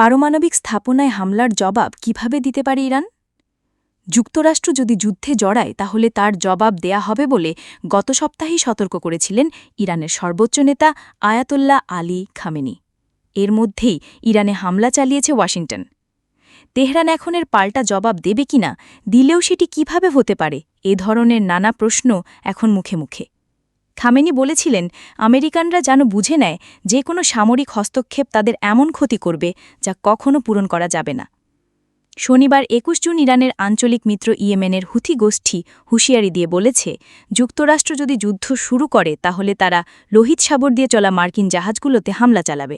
পারমাণবিক স্থাপনায় হামলার জবাব কীভাবে দিতে পারে ইরান? যুক্তরাষ্ট্র যদি যুদ্ধে জড়ায়, তাহলে তার জবাব দেয়া হবে বলে গত সপ্তাহেই সতর্ক করেছিলেন ইরানের সর্বোচ্চ নেতা আয়াতুল্লাহ আলী খামেনি। এর মধ্যেই ইরানে হামলা চালিয়েছে ওয়াশিংটন। তেহরান এখনের পাল্টা জবাব দেবে কিনা, দিলেও সেটি কীভাবে হতে পারে, এ ধরনের নানা প্রশ্ন এখন মুখে মুখে। খামেনি বলেছিলেন, আমেরিকানরা যেন বুঝে নেয় যে কোনো সামরিক হস্তক্ষেপ তাদের এমন ক্ষতি করবে যা কখনো পূরণ করা যাবে না। শনিবার একুশ জুন ইরানের আঞ্চলিক মিত্র ইয়েমেনের হুথি গোষ্ঠী হুঁশিয়ারি দিয়ে বলেছে, যুক্তরাষ্ট্র যদি যুদ্ধ শুরু করে তাহলে তারা লোহিত সাগর দিয়ে চলা মার্কিন জাহাজগুলোতে হামলা চালাবে।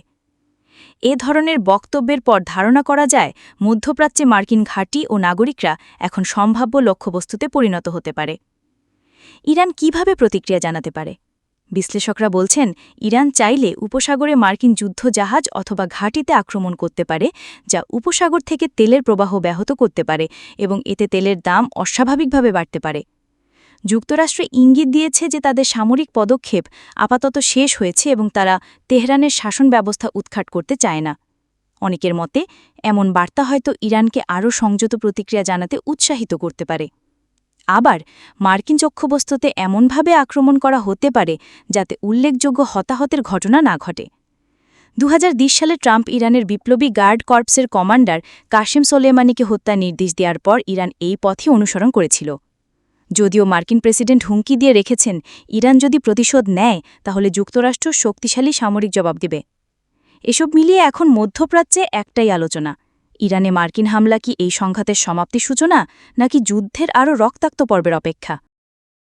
এ ধরনের বক্তব্যের পর ধারণা করা যায়, মধ্যপ্রাচ্যে মার্কিন ঘাঁটি ও নাগরিকরা এখন সম্ভাব্য লক্ষ্যবস্তুতে পরিণত হতে পারে। ইরান কীভাবে প্রতিক্রিয়া জানাতে পারে? বিশ্লেষকরা বলছেন, ইরান চাইলে উপসাগরে মার্কিন যুদ্ধজাহাজ অথবা ঘাঁটিতে আক্রমণ করতে পারে, যা উপসাগর থেকে তেলের প্রবাহ ব্যাহত করতে পারে এবং এতে তেলের দাম অস্বাভাবিকভাবে বাড়তে পারে। যুক্তরাষ্ট্র ইঙ্গিত দিয়েছে যে তাদের সামরিক পদক্ষেপ আপাতত শেষ হয়েছে এবং তারা তেহরানের শাসন ব্যবস্থা উৎখাট করতে চায় না। অনেকের মতে, এমন বার্তা হয়তো ইরানকে আরও সংযত প্রতিক্রিয়া জানাতে উৎসাহিত করতে পারে। আবার মার্কিন চক্ষুবস্তুতে এমনভাবে আক্রমণ করা হতে পারে যাতে উল্লেখযোগ্য হতাহতের ঘটনা না ঘটে। দু হাজার বিশ সালে ট্রাম্প ইরানের বিপ্লবী গার্ড কর্পসের কমান্ডার কাশেম সোলেমানিকে হত্যা নির্দেশ দেওয়ার পর ইরান এই পথে অনুসরণ করেছিল। যদিও মার্কিন প্রেসিডেন্ট হুমকি দিয়ে রেখেছেন, ইরান যদি প্রতিশোধ নেয়, তাহলে যুক্তরাষ্ট্র শক্তিশালী সামরিক জবাব দেবে। এসব মিলিয়ে এখন মধ্যপ্রাচ্যে একটাই আলোচনা ইরানে মার্কিন হামলা কি এই সংঘাতের সমাপ্তি সূচনা নাকি যুদ্ধের আরও রক্তাক্ত পর্বের অপেক্ষা?